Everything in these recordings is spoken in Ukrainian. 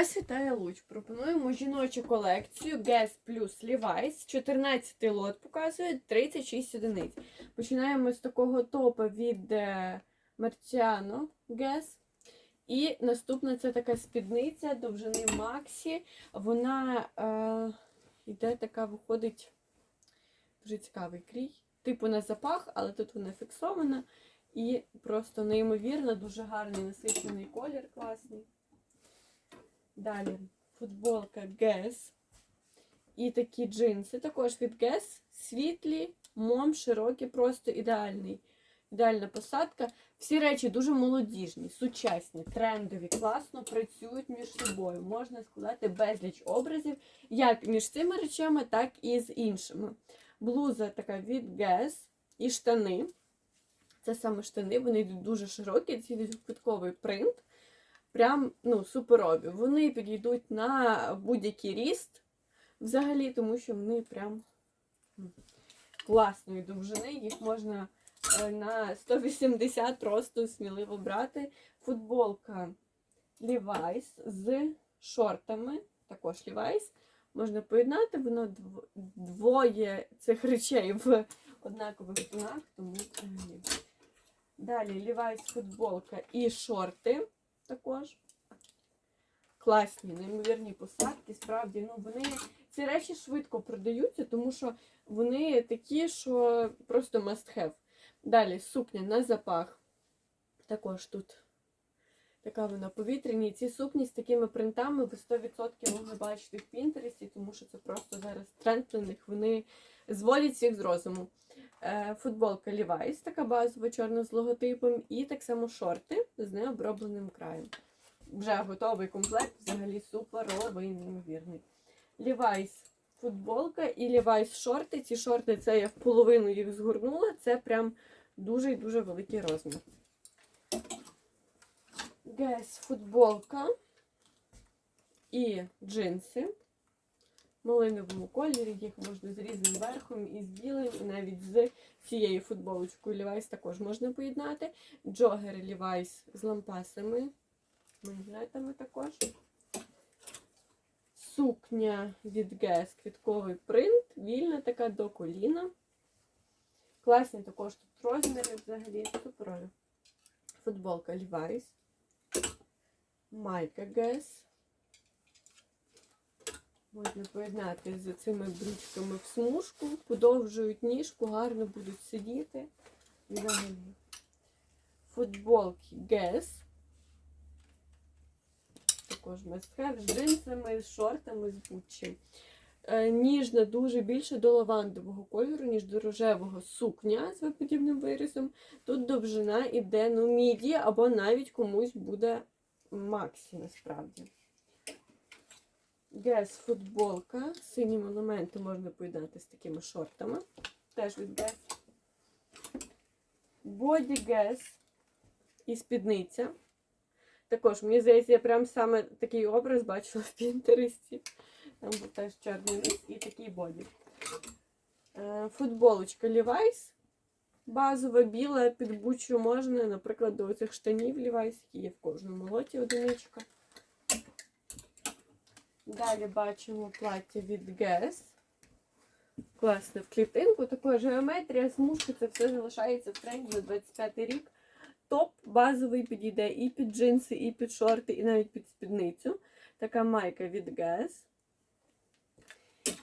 Вас вітає Луч. Пропонуємо жіночу колекцію Guess плюс Levi's. 14 лот показує 36 одиниць. Починаємо з такого топа від е, Marciano Guess. І наступна це така спідниця довжини Максі. Вона е, йде така, виходить дуже цікавий крій. Типу на запах, але тут вона фіксована. І просто неймовірно, дуже гарний насичений колір, класний. Далі футболка Guess. І такі джинси також від Guess. Світлі, мом, широкі, просто ідеальний. Ідеальна посадка. Всі речі дуже молодіжні, сучасні, трендові, класно працюють між собою. Можна складати безліч образів, як між цими речами, так і з іншими. Блуза така від Guess і штани. Це саме штани, вони йдуть дуже широкі, це йдуть квитковий принт прям ну, суперові. Вони підійдуть на будь-який ріст взагалі, тому що вони прям класної довжини. Їх можна е, на 180 росту сміливо брати. Футболка Levi's з шортами, також Levi's. Можна поєднати, воно двоє цих речей в однакових тонах, тому. Далі Levi's футболка і шорти також. Класні, неймовірні посадки. Справді, ну вони ці речі швидко продаються, тому що вони такі, що просто must have. Далі сукня на запах. Також тут така вона повітряні. Ці сукні з такими принтами ви 100% могли бачити в Пінтересті, тому що це просто зараз тренд на них. Вони зводять всіх з розуму. Е, Футболка Levi's, така базова, чорна з логотипом, і так само шорти з необробленим краєм. Вже готовий комплект, взагалі суперовий, неймовірний. Levi's футболка і Levi's шорти. Ці шорти це я в половину їх згорнула. Це прям дуже і дуже великий розмір. Guess футболка і джинси. Малиновому кольорі, їх можна з різним верхом, і з білим, і навіть з цією футболочкою Levi's також можна поєднати. Джогери Levi's з лампасами, манжетами також. Сукня від Guess, квітковий принт, вільна така до коліна. Класні також тут розміри взагалі. Суперові. Футболка Levi's. Майка Guess. Можна поєднати з цими брючками в смужку, подовжують ніжку, гарно будуть сидіти. Взагалі. Футболки Guess. Також have, з джинсами, з шортами, з Gucci. Е, Ніжна дуже більше до лавандового кольору, ніж до рожевого сукня з виподібним вирізом. Тут довжина іде ну, міді, або навіть комусь буде максі насправді. Guess футболка. з Синім елементом можна поєднати з такими шортами. Теж від Guess. Body Guess і спідниця. Також, мені здається, я прям саме такий образ бачила в Пінтересті. Там був теж чорний низ і такий боді. Е, Футболочка Levi's. Базова, біла, під бучу можна, наприклад, до цих штанів Levi's, які є в кожному лоті одиничка. Далі бачимо плаття від Guess. Класне в клітинку. Також геометрія, смужки, це все залишається в тренді на 25 рік. Топ базовий підійде і під джинси, і під шорти, і навіть під спідницю. Така майка від Guess.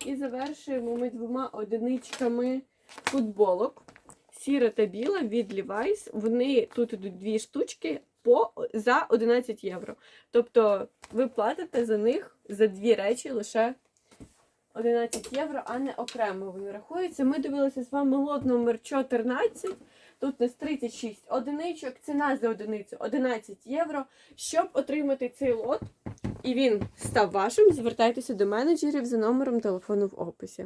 І завершуємо ми двома одиничками футболок. Сіра та біла від Levi's. Вони тут ідуть дві штучки по, за 11 євро. Тобто ви платите за них за дві речі лише 11 євро, а не окремо вони рахуються. Ми дивилися з вами лот номер 14. Тут у нас 36 одиничок, ціна за одиницю 11 євро. Щоб отримати цей лот, і він став вашим, звертайтеся до менеджерів за номером телефону в описі.